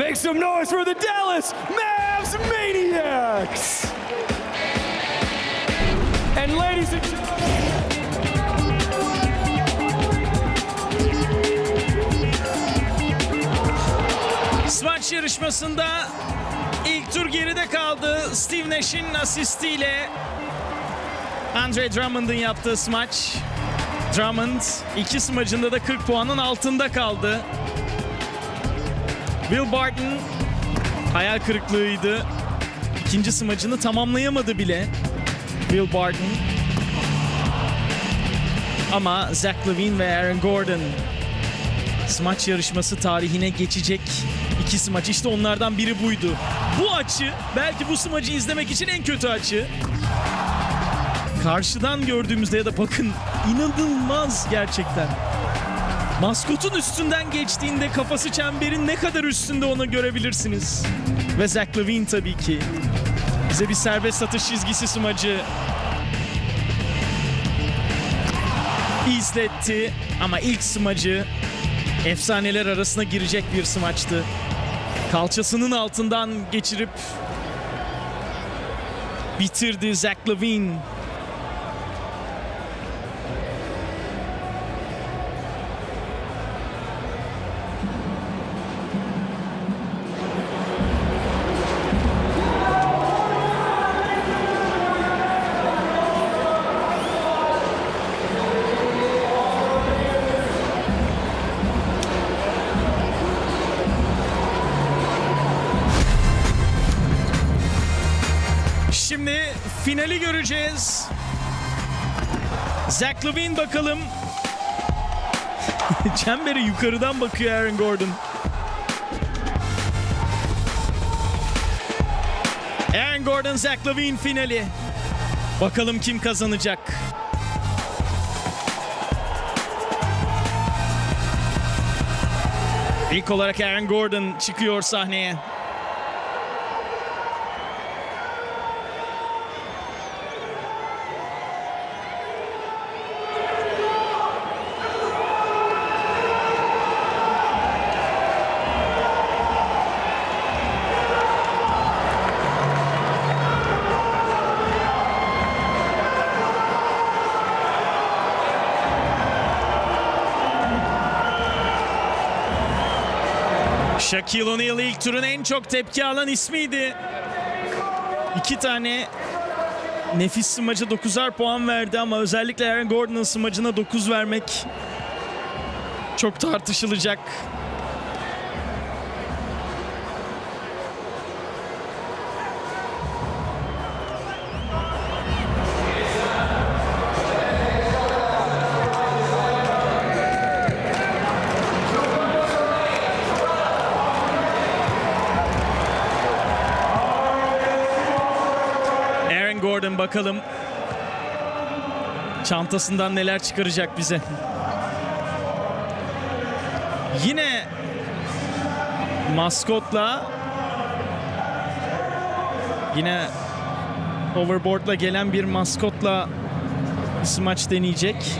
Make some noise for the Dallas Mavs Maniacs! And ladies and gentlemen, Smaç yarışmasında ilk tur geride kaldı. Steve Nash'in asistiyle Andre Drummond'ın yaptığı smaç. Drummond iki smacında da 40 puanın altında kaldı. Will Barton hayal kırıklığıydı. İkinci smacını tamamlayamadı bile. Will Barton. Ama Zach Levine ve Aaron Gordon smaç yarışması tarihine geçecek iki smaç. İşte onlardan biri buydu. Bu açı belki bu smacı izlemek için en kötü açı. Karşıdan gördüğümüzde ya da bakın inanılmaz gerçekten. Maskotun üstünden geçtiğinde kafası çemberin ne kadar üstünde onu görebilirsiniz. Ve Zach Levine tabii ki. Bize bir serbest satış çizgisi smacı izletti. Ama ilk smacı efsaneler arasına girecek bir smaçtı. Kalçasının altından geçirip bitirdi Zach Levine. Şimdi finali göreceğiz. Zach Levine bakalım. Çembere yukarıdan bakıyor Aaron Gordon. Aaron Gordon, Zach Levine finali. Bakalım kim kazanacak. İlk olarak Aaron Gordon çıkıyor sahneye. Shaquille O'Neal ilk turun en çok tepki alan ismiydi. İki tane nefis smaca 9'ar puan verdi ama özellikle Aaron Gordon'ın smacına 9 vermek çok tartışılacak. Gordon bakalım çantasından neler çıkaracak bize. Yine maskotla yine overboardla gelen bir maskotla smaç deneyecek.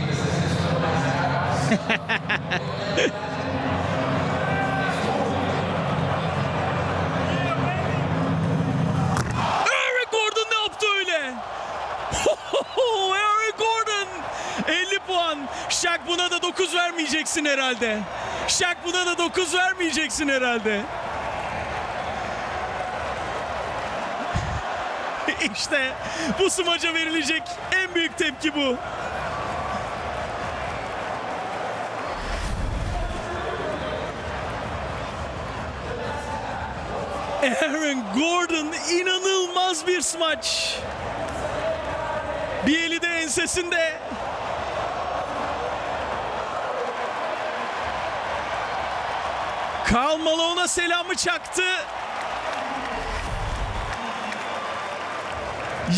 Aaron Gordon ne yaptı öyle? Aaron Gordon 50 puan. Shaq buna da 9 vermeyeceksin herhalde. Shaq buna da 9 vermeyeceksin herhalde. İşte bu smaca verilecek en büyük tepki bu. Aaron Gordon inanılmaz bir smaç. Bir eli de ensesinde. Karl Malone'a selamı çaktı.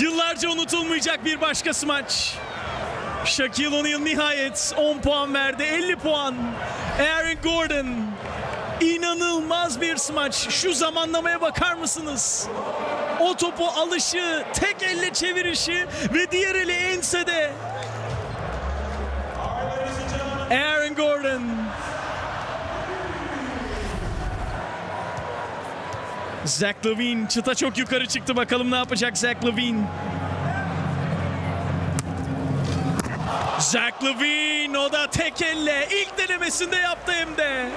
Yıllarca unutulmayacak bir başka smaç. Shaquille O'Neal nihayet 10 puan verdi. 50 puan. Aaron Gordon İnanılmaz bir smaç. Şu zamanlamaya bakar mısınız? O topu alışı, tek elle çevirişi ve diğer eli ensede. Aaron Gordon. Zach Levine çıta çok yukarı çıktı bakalım ne yapacak Zach Levine. Zach Levine o da tek elle ilk denemesinde yaptı hem de.